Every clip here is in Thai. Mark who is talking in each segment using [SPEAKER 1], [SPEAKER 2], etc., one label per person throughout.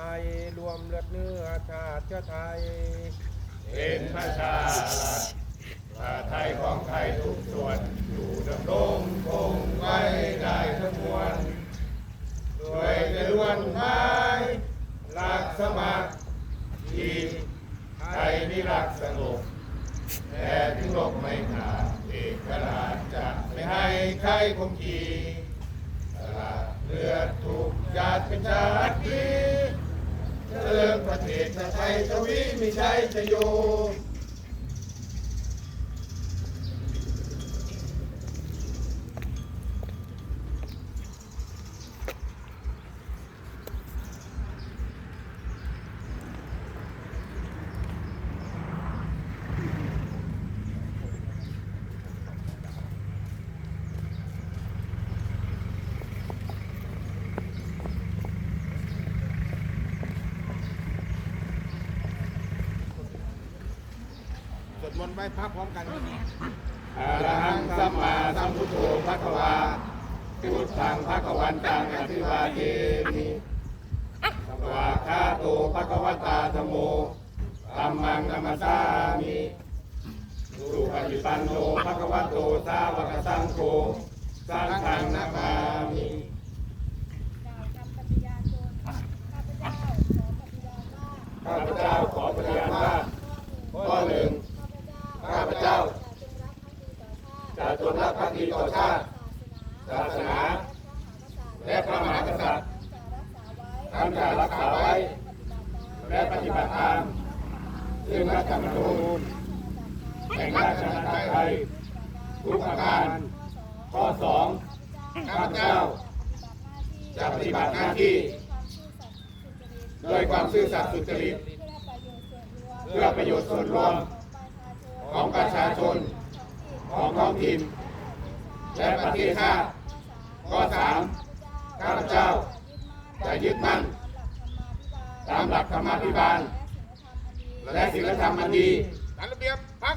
[SPEAKER 1] ทยรวมเลือดเนื้อชาติเชื้อไทย
[SPEAKER 2] เป็นประชารัฐชาไทยของไทยทุกส่วนอยู่ดำรงคงไว้ได้ทั้งมวลด้วยจะล้วนไม้รักสมัครที่ไทยนี่รักสงบแต่ถึงรบไม่ขาดเอกราชจะไม่ให้ใครคมขีสละเลือดถูกญาติเป็นชาติดี เทศชาติไทยทวีมิชัยชโย
[SPEAKER 1] ดมนต์ไหว้พระพร้อมกัน
[SPEAKER 2] อะระหังสัมมาสัมพุทโธภะคะวาพุทธังภะคะวันตังอภิวาเทมิสวากขาโตภะคะวตาธโมธัมมังนัมสามิสุปฏิปันโนภะคะวโตสาวกสังโฆสังฆังนามามิ
[SPEAKER 3] กล่าวคำปฏิญาณตนข้าพเจ้าขอปฏิญาณว่า
[SPEAKER 2] ข้าพเจ้าขอปฏิญาณว่าข้อหนึ่ง
[SPEAKER 3] ข้าพเจ้า
[SPEAKER 2] ข้าพเจา
[SPEAKER 3] จะจงรักภักดีต่อชาติ
[SPEAKER 2] จะจงรักภักดีต่อชาติ ศาสนา และพระมหากษัตริย์
[SPEAKER 3] ทั้งจะรักษาไว้
[SPEAKER 2] และปฏิบัติตามซึ่งรัฐธรรมนูญแห่งราชอาณาจักรไทยทุกประการ ข้อสองข้าพเจ้า จะปฏิบัติหน้าที่ด้วยความซื่อสัตย์สุจริต เพื่อประโยชน์ส่วนรวมของประชาชน ของท้องถิ่นและประเทศชาติข้อสามข้าพเจ้าจะยึดมั่น ตามหลักธรรมาภิบาล และศีลธรรมอันดี
[SPEAKER 1] ตามระเบียบพัก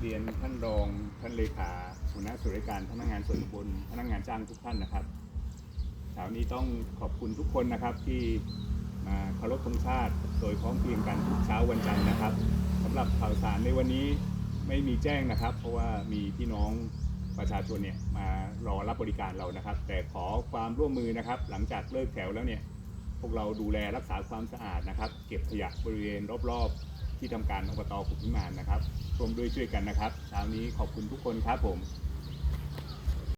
[SPEAKER 4] เรียนท่านรองท่านเลขาหัวหน้าส่วนราชการพนักงานส่วนบุญพนักงานจ้างทุกท่านนะครับ เช้านี้ต้องขอบคุณทุกคนนะครับที่มาเคารพธงชาติ โดยพร้อมเพรียงกันทุกเช้าวันจันทร์นะครับสำหรับข่าวสารในวันนี้ไม่มีแจ้งนะครับ เพราะว่ามีพี่น้องประชาชนเนี่ยมารอรับบริการเรานะครับ แต่ขอความร่วมมือนะครับ หลังจากเลิกแถวแล้วเนี่ยพวกเราดูแลรักษาความสะอาดนะครับ เก็บขยะบริเวณรอบๆ ที่ทำการอบตขุนพิมานนะครับร่วมด้วยช่วยกันนะครับเช้านี้ขอบคุณทุกคนครับผม